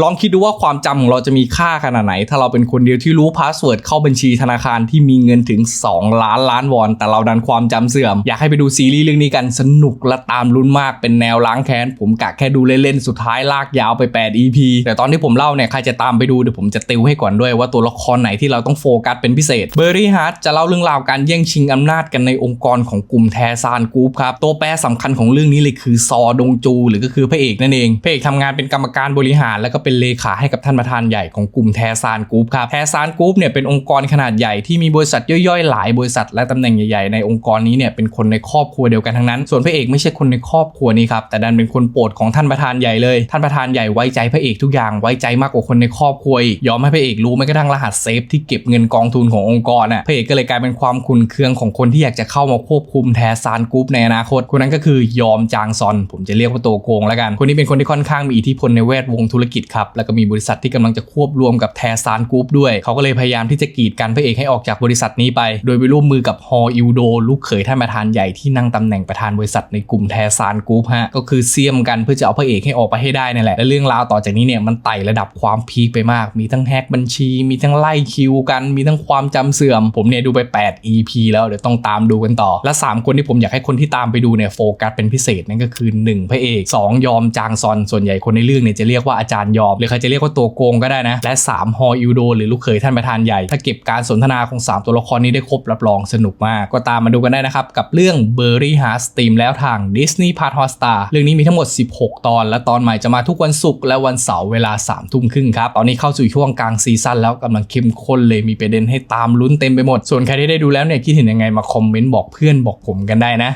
ลองคิดดูว่าความจำของเราจะมีค่าขนาดไหน ถ้าเราเป็นคนเดียวที่รู้พาสเวิร์ดเข้าบัญชีธนาคารที่มีเงินถึง 2 ล้านล้านวอน แต่เราดันความจำเสื่อม อยากให้ไปดูซีรีส์เรื่องนี้กันสนุกและตามลุ้นมากเป็นแนวล้างแค้น ผมกะแค่ดูเล่นๆ สุดท้ายลากยาวไป 8 EP แต่ตอนที่ผมเล่าเนี่ย ใครจะตามไปดูเดี๋ยวผมจะติวให้ก่อนด้วยว่าตัวละครไหนที่เราต้องโฟกัสเป็นพิเศษเบอร์รี่ฮาร์ดจะเล่าเรื่องราวการแย่งชิงอำนาจกันในองค์กรของกลุ่มแทซานกรุ๊ปครับตัวแปรสำคัญของเรื่องนี้เลยคือซอดงจู หรือก็คือพระเอกนั่นเองพระเอกทำงานเป็นกรรมการบริหารแล้วก็เป็นเลขาให้กับท่านประธานใหญ่ของกลุ่มแทซานกรุ๊ปครับแทซานกรุ๊ปเนี่ยเป็นองค์กรขนาดใหญ่ที่มีบริษัทย่อยๆ หลายบริษัทและตำแหน่งใหญ่ๆในองค์กรนี้เนี่ยเป็นคนในครอบครัวเดียวกันทั้งนั้น ส่วนพระเอกไม่ใช่คนในครอบครัวนี้ครับแต่ดันเป็นคนโปรดของท่านประธานใหญ่เลย ท่านประธานใหญ่ไว้ใจพระเอกทุกอย่างไว้ใจมากกว่าคนในครอบครัว ยอมให้พระเอกรู้แม้กระทั่งรหัสเซฟที่เก็บเงินกองทุนขององค์กรน่ะพระเอกก็เลยกลายเป็นความขุนเคืองของคนที่อยากจะเข้ามาควบคุมแทซานกรุ๊ปในอนาคตคนนั้นก็คือยอมจางซอน ผมจะเรียกว่าตัวโกงแล้วกัน คนนี้เป็นคนที่ค่อนข้างมีอิทธิพลในแวดวงธุรกิจครับแล้วก็มีบริษัทที่กำลังจะควบรวมกับแทซานกรุ๊ปด้วยเขาก็เลยพยายามที่จะกีดกันพระเอกให้ออกจากบริษัทนี้ไป โดยไปร่วมมือกับฮออิวโดลูกเขยท่านประธานใหญ่ที่นั่งตำแหน่งประธานบริษัทในกลุ่มแทซานกรุ๊ปฮะก็คือเสียมกันเพื่อจะเอาพระเอกให้ออกไปให้ได้นั่นแหละและเรื่องราวต่อจากนี้เนี่ยมันไต่ระดับความพีคไปมาก มีทั้งแฮกบัญชี มีทั้งไล่คิวกัน มีทั้งความจำเสื่อม ผมเนี่ยดูไป 8 EP แล้วเดี๋ยวต้องตามดูกันต่อ และ 3 คนที่ผมอยากให้คนที่ตามไปดูเนี่ยโฟกัสเป็นพิเศษนั่นก็คือ 1 พระเอก 2 ยอมจางซอนส่วนใหญ่คนในเรื่องเนี่ยจะเรียกว่าอาจารย์ยอม หรือใครจะเรียกว่าตัวโกงก็ได้นะ และ 3 ฮออิวโด หรือลูกเขยท่านประธานใหญ่ ถ้าเก็บการสนทนาของ 3 ตัวละครนี้ได้ครบรับรองสนุกมาก ก็ตามมาดูกันได้นะครับ กับเรื่อง b u r r y h a r t Steam แล้วทาง Disney Plus Hotstar เรื่องนี้มีทั้งหมด 16 ตอน และตอนใหม่จะมาทุกวันศุกร์และวันเสาร์เวลา3ทุ่มครึ่งครับตอนนี้เข้าสู่ช่วงกลางซีซั่นแล้วกำลังเข้มข้นเลยมีประเด็นให้ตามลุ้นเต็มไปหมดส่วนใครที่ได้ดูแล้วเนี่ยคิดเห็นยังไงมาคอมเมนต์บอกเพื่อนบอกผมกันได้นะ